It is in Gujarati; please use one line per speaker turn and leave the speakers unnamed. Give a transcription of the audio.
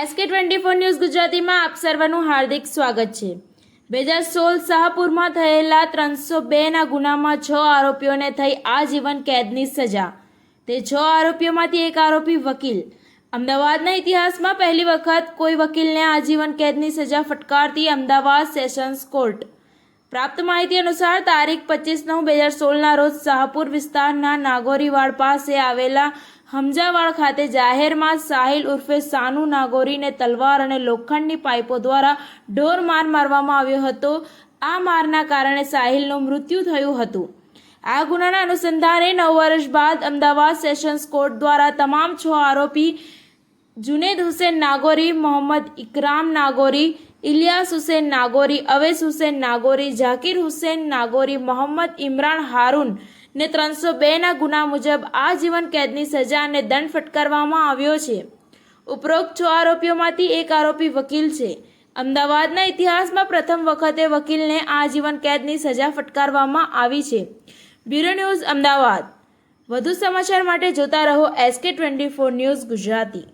એસકે ટ્વેન્ટી ફોર ન્યૂઝ ગુજરાતીમાં આપ સર્વનું હાર્દિક સ્વાગત છે. બે હજાર સોળ શાહપુરમાં થયેલા ત્રણસો બેના ગુનામાં છ આરોપીઓને થઈ આજીવન કેદની સજા. તે છ આરોપીઓમાંથી એક આરોપી વકીલ. અમદાવાદના ઇતિહાસમાં પહેલી વખત કોઈ વકીલને આજીવન કેદની સજા ફટકારતી અમદાવાદ સેશન્સ કોર્ટ. પ્રાપ્ત માહિતી અનુસાર તારીખ પચીસ નવ બે હજાર સોળના રોજ શાહપુર વિસ્તારના નાગોરીવાડ પાસે આવેલા હમજાવાડ ખાતે જાહેરમાં સાહિલ ઉર્ફે સાનુ નાગોરીને તલવાર અને લોખંડની પાઇપો દ્વારા ઢોર માર મારવામાં આવ્યો હતો. આ મારના કારણે સાહિલનું મૃત્યુ થયું હતું. આ ગુનાના અનુસંધાને નવ વર્ષ બાદ અમદાવાદ સેશન્સ કોર્ટ દ્વારા તમામ છ આરોપી જુનેદ હુસેન નાગોરી, મોહમ્મદ ઇકરામ નાગોરી ઇલિયાસ હુસેન નાગોરી, અવેસ હુસેન નાગોરી ઝાકીર હુસેન નાગોરી, મોહમ્મદ ઇમરાન હારૂન ને ત્રણસો બેના ગુના મુજબ આજીવન કેદની સજા અને દંડ ફટકારવામાં આવ્યો છે. ઉપરોક્ત છ આરોપીઓમાંથી એક આરોપી વકીલ છે. અમદાવાદના ઇતિહાસમાં પ્રથમ વખતે વકીલને આજીવન કેદની સજા ફટકારવામાં આવી છે. Bureau news Ahmedabad. વધુ સમાચાર માટે જોતા રહો SK twenty four news Gujarati.